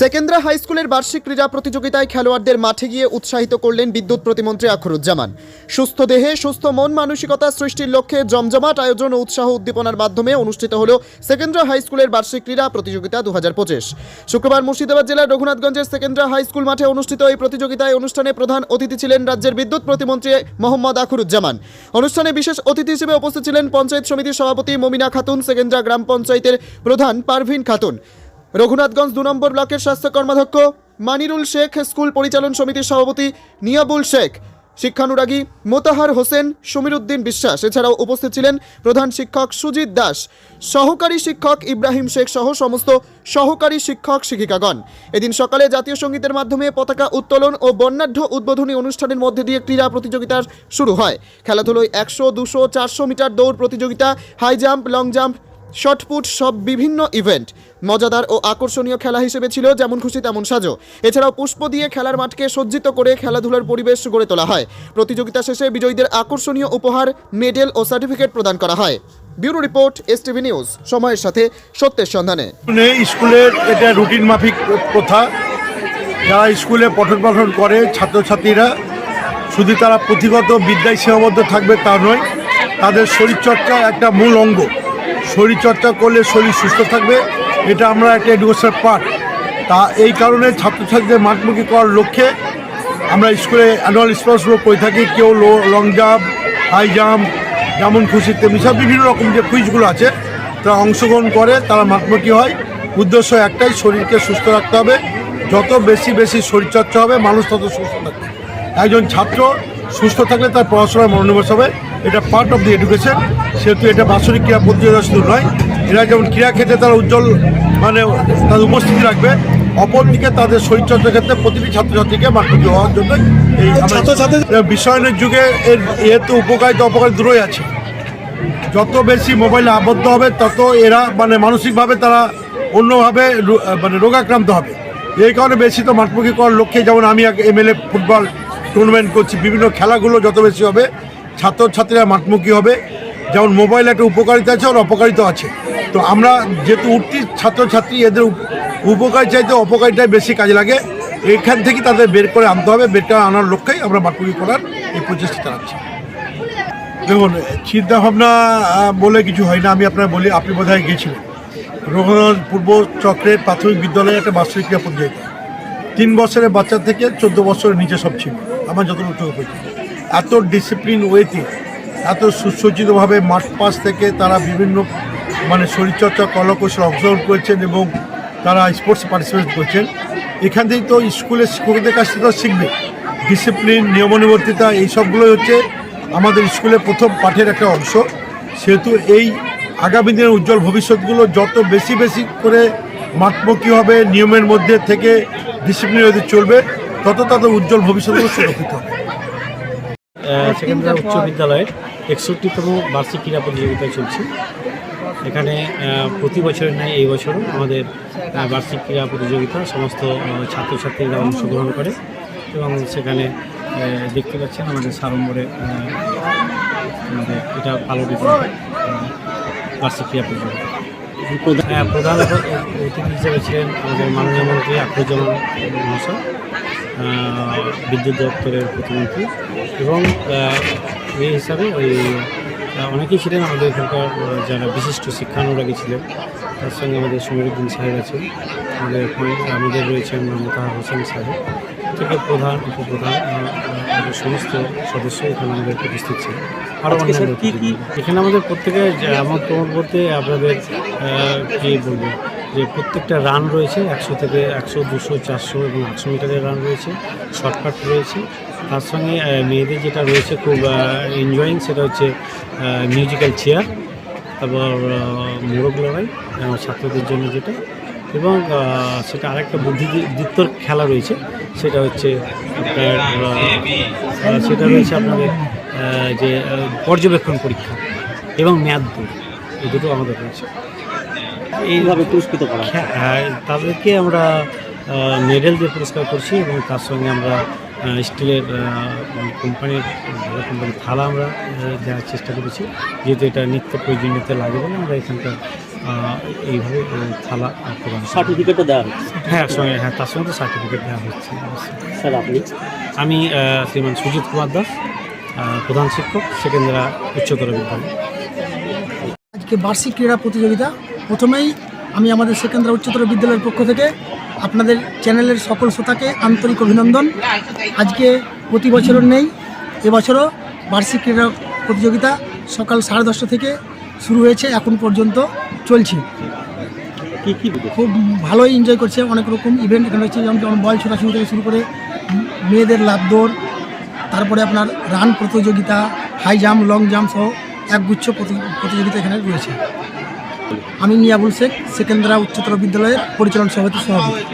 Sekendra high স্কুলের বার্ষিক ক্রীড়া প্রতিযোগিতায় খেলোয়াড়দের মাঠে গিয়ে উৎসাহিত করলেন বিদ্যুৎ প্রতিমন্ত্রী আখরুজ্জামান। সুস্থ দেহে, সুস্থ মন মানসিকতা সৃষ্টির লক্ষ্যে জমজমাট আয়োজন ও উৎসাহ উদ্দীপনার মাধ্যমে অনুষ্ঠিত হল সেকেন্দ্রা হাই স্কুলের বার্ষিক ক্রীড়া প্রতিযোগিতা দুহাজার পঁচিশ। শুক্রবার মুর্শিদাবাদ জেলার রঘুনাথগঞ্জের সেকেন্দ্রা হাই স্কুল মাঠে অনুষ্ঠিত এই প্রতিযোগিতায় অনুষ্ঠানে প্রধান অতিথি ছিলেন রাজ্যের বিদ্যুৎ প্রতিমন্ত্রী মোহাম্মদ আখরুজ্জামান। অনুষ্ঠানে বিশেষ অতিথি হিসেবে উপস্থিত ছিলেন পঞ্চায়েত সমিতির সভাপতি মমিনা খাতুন, সেকেন্দ্রা গ্রাম পঞ্চায়েতের প্রধান পারভিন খাতুন। রঘুনাথগঞ্জ দু নম্বর ব্লকের স্বাস্থ্য কর্মাধ্যক্ষ, মানিরুল শেখ স্কুল পরিচালন সমিতির সভাপতি নিয়াবুল শেখ, শিক্ষানুরাগী মোতাহার হোসেন সমীরউদ্দিন বিশ্বাস, এছাড়াও উপস্থিত ছিলেন প্রধান শিক্ষক সুজিত দাস, সহকারী শিক্ষক ইব্রাহিম শেখ সহ সমস্ত সহকারী শিক্ষক শিক্ষিকাগণ। এদিন সকালে জাতীয় সঙ্গীতের মাধ্যমে পতাকা উত্তোলন ও বর্ণাঢ্য উদ্বোধনী অনুষ্ঠানের মধ্যে দিয়ে ক্রীড়া প্রতিযোগিতা শুরু হয়। খেলাধুলোয় একশো, দুশো, চারশো মিটার দৌড় প্রতিযোগিতা, high jump, long jump shot put সব বিভিন্ন ইভেন্ট। মজাদার ও আকর্ষণীয় খেলা হিসেবে ছিল যেমন খুশি তেমন সাজো। এছাড়াও পুষ্প দিয়ে খেলার মাঠকে সজ্জিত করে খেলাধুলার পরিবেশ গড়ে তোলা হয়। প্রতিযোগিতা শেষে বিজয়ীদের আকর্ষণীয় উপহার, মেডেল ও সার্টিফিকেট প্রদান করা হয়। Bureau report S TV news. সময়ের সাথে সত্যের সন্ধানে। স্কুলে স্কুলের এটা রুটিন মাফিক প্রথা। যারা স্কুলে পঠন পাঠন করে, ছাত্রছাত্রীরা, শুধু তারা পুঁথিগত বিদ্যায় সীমাবদ্ধ থাকবে তা নয়, তাদের শরীরচর্চা একটা মূল অঙ্গ। শরীরচর্চা করলে শরীর সুস্থ থাকবে। এটা আমরা একটা এডুকেশনের পার্ট তা এই কারণে ছাত্রছাত্রীদের মাঠমুখী করার লক্ষ্যে আমরা স্কুলে অ্যানুয়াল স্পোর্টসগুলো করে থাকি। কেউ low long jump high jump যেমন খুশি তেমনি সব বিভিন্ন রকম যে কুইজগুলো আছে, তারা অংশগ্রহণ করে, তারা মাঠমুখী হয়। উদ্দেশ্য একটাই, শরীরকে সুস্থ রাখতে হবে। যত বেশি বেশি শরীরচর্চা হবে, মানুষ তত সুস্থ থাকবে। একজন ছাত্র সুস্থ থাকলে তার পড়াশোনায় মনোনিবেশ হবে। এটা পার্ট অফ দি এডুকেশন সেহেতু এটা বাৎসরিক ক্রীড়া প্রতিযোগিতা শুধু নয়। এরা যেমন ক্রীড়া ক্ষেত্রে তারা উজ্জ্বল মানে তাদের উপস্থিতি রাখবে অপরদিকে তাদের শরীরচর্চার ক্ষেত্রে প্রতিটি ছাত্রছাত্রীকে মাঠমুখী হওয়ার জন্য এই ছাত্রছাত্রী বিশ্বায়নের যুগে এর এর তো উপকারিতা অপকার দূরই আছে। যত বেশি মোবাইলে আবদ্ধ হবে তত এরা মানে মানসিকভাবে তারা অন্যভাবে মানে রোগাক্রান্ত হবে। এই কারণে বেশি তো মাঠমুখী করার লক্ষ্যে যেমন আমি এমএলএ ফুটবল টুর্নামেন্ট করছি বিভিন্ন খেলাগুলো যত বেশি হবে ছাত্রছাত্রীরা মাঠমুখী হবে। যেমন মোবাইল একটা উপকারিতা আছে, আর অপকারিতা আছে। তো আমরা যেহেতু উঠতি ছাত্রছাত্রী, এদের উপকার চাইতে অপকারিতায় বেশি কাজে লাগে। এখান থেকে তাদের বের করে আনতে হবে, বের করে আনার লক্ষ্যেই আমরা মাঠমুখী করার এই প্রচেষ্টা চালাচ্ছি। দেখুন, চিন্তাভাবনা বলে কিছু হয় না, আমি আপনার বলি, আপনি বোধ হয় গিয়েছিলেন রঘুনাথ পূর্ব চক্রের প্রাথমিক বিদ্যালয়ে একটা বার্ষিক প্রতিযোগিতা। তিন বছরের বাচ্চা থেকে চোদ্দ বছরের নিচে সব ছিল। আমার যতটুকু চোখে এত ডিসিপ্লিন ওয়েতে, এত সুসজ্জিতভাবে মাঠ পাশ থেকে তারা বিভিন্ন মানে শরীরচর্চা কলাকৌশল অংশগ্রহণ করেছেন এবং তারা স্পোর্টস পার্টিসিপেট করছেন। এখান থেকেই তো স্কুলের শিক্ষকদের কাছ থেকে শিখবে। ডিসিপ্লিন নিয়মনিবর্তিতা, এই সবগুলোই হচ্ছে আমাদের স্কুলে প্রথম পাঠের একটা অংশ। সেহেতু এই আগামী দিনের উজ্জ্বল ভবিষ্যৎগুলো যত বেশি বেশি করে মাঠমুখী হবে, নিয়মের মধ্যে থেকে ডিসিপ্লিন চলবে, তত তাদের উজ্জ্বল ভবিষ্যৎগুলো সুরক্ষিত হবে। সেকেন্দ্রা উচ্চ বিদ্যালয়ের একষট্টিতম বার্ষিক ক্রীড়া প্রতিযোগিতা চলছে। এখানে প্রতি বছরের ন্যায় এই বছরও আমাদের বার্ষিক ক্রীড়া প্রতিযোগিতা সমস্ত ছাত্রছাত্রীরা অংশগ্রহণ করে এবং সেখানে দেখতে পাচ্ছেন আমাদের সাড়ম্বরে আমাদের এটা পালনিত হয়, বার্ষিক ক্রীড়া প্রতিযোগিতা। হ্যাঁ, প্রধান অতি- অতিথি হিসেবে ছিলেন আমাদের মাননীয় মন্ত্রী আখরুজ্জামান মহাশয় বিদ্যুৎ দপ্তরের প্রতিমন্ত্রী এবং এই হিসাবে ওই অনেকেই ছিলেন আমাদের এখানকার যারা বিশিষ্ট শিক্ষানুরাগী ছিলেন তার সঙ্গে আমাদের সমীরুদ্দিন সাহেব আছেন আমাদের আমাদের রয়েছেন মোতাহার হোসেন সাহেব থেকে প্রধান উপপ্রধান আমাদের সমস্ত সদস্য এখানে আমাদের উপস্থিত ছিলেন আরও অন্যান্য এখানে আমাদের প্রত্যেকে আমার তোমার বলতে আপনাদের কি বলব যে প্রত্যেকটা রান রয়েছে একশো থেকে একশো দুশো চারশো এবং আটশো মিটারের রান রয়েছে শর্টকাট রয়েছে। তার সঙ্গে মেয়েদের যেটা রয়েছে খুব এনজয়িং সেটা হচ্ছে মিউজিক্যাল চেয়ার তারপর মোরগ লড়াই ছাত্রদের জন্য যেটা। এবং সেটা আরেকটা বুদ্ধিদীপ্তর খেলা রয়েছে। সেটা হচ্ছে আপনার সেটা রয়েছে আপনাদের যে পর্যবেক্ষণ পরীক্ষা এবং ম্যাথ দৌড় এই দুটো আমাদের রয়েছে। এইভাবে পুরস্কৃত করা হ্যাঁ। তাদেরকে আমরা মেডেল দিয়ে পুরস্কার করছি এবং তার সঙ্গে আমরা স্টিলের কোম্পানির ভালো কোম্পানির থালা আমরা দেওয়ার চেষ্টা করেছি। যেহেতু এটা নিত্য প্রয়োজনীয়তে লাগে বলে আমরা এখানকার এইভাবে থালা প্রদান সার্টিফিকেটও দেওয়া হচ্ছে। হ্যাঁ সঙ্গে হ্যাঁ তার সঙ্গে সার্টিফিকেট দেওয়া হচ্ছে। অবশ্যই। স্যার আপনি? আমি শ্রীমান সুজিত কুমার দাস প্রধান শিক্ষক সেকেন্দ্রা উচ্চতর বিদ্যালয়। আজকে বার্ষিক ক্রীড়া প্রতিযোগিতা। প্রথমেই আমি আমাদের সেকেন্দ্রা উচ্চতর বিদ্যালয়ের পক্ষ থেকে আপনাদের চ্যানেলের সকল শ্রোতাকে আন্তরিক অভিনন্দন। আজকে প্রতি বছরের নেই এবছরও বার্ষিক ক্রীড়া প্রতিযোগিতা সকাল সাড়ে দশটা থেকে শুরু হয়েছে এখন পর্যন্ত। চলছে। কি কি খুব ভালোই এনজয় করছে অনেক রকম ইভেন্ট এখানে হচ্ছে যেমন যেমন বল ছোটাছুটি থেকে শুরু করে মেয়েদের লাভ দৌড় তারপরে আপনার রান প্রতিযোগিতা হাই জাম্প লং জাম্প সহ একগুচ্ছ প্রতি- প্রতিযোগিতা এখানে রয়েছে। আমি নিয়াবুল শেখ সেকেন্দ্রা উচ্চতর বিদ্যালয়ের পরিচালন সভাপতি সভাপতি।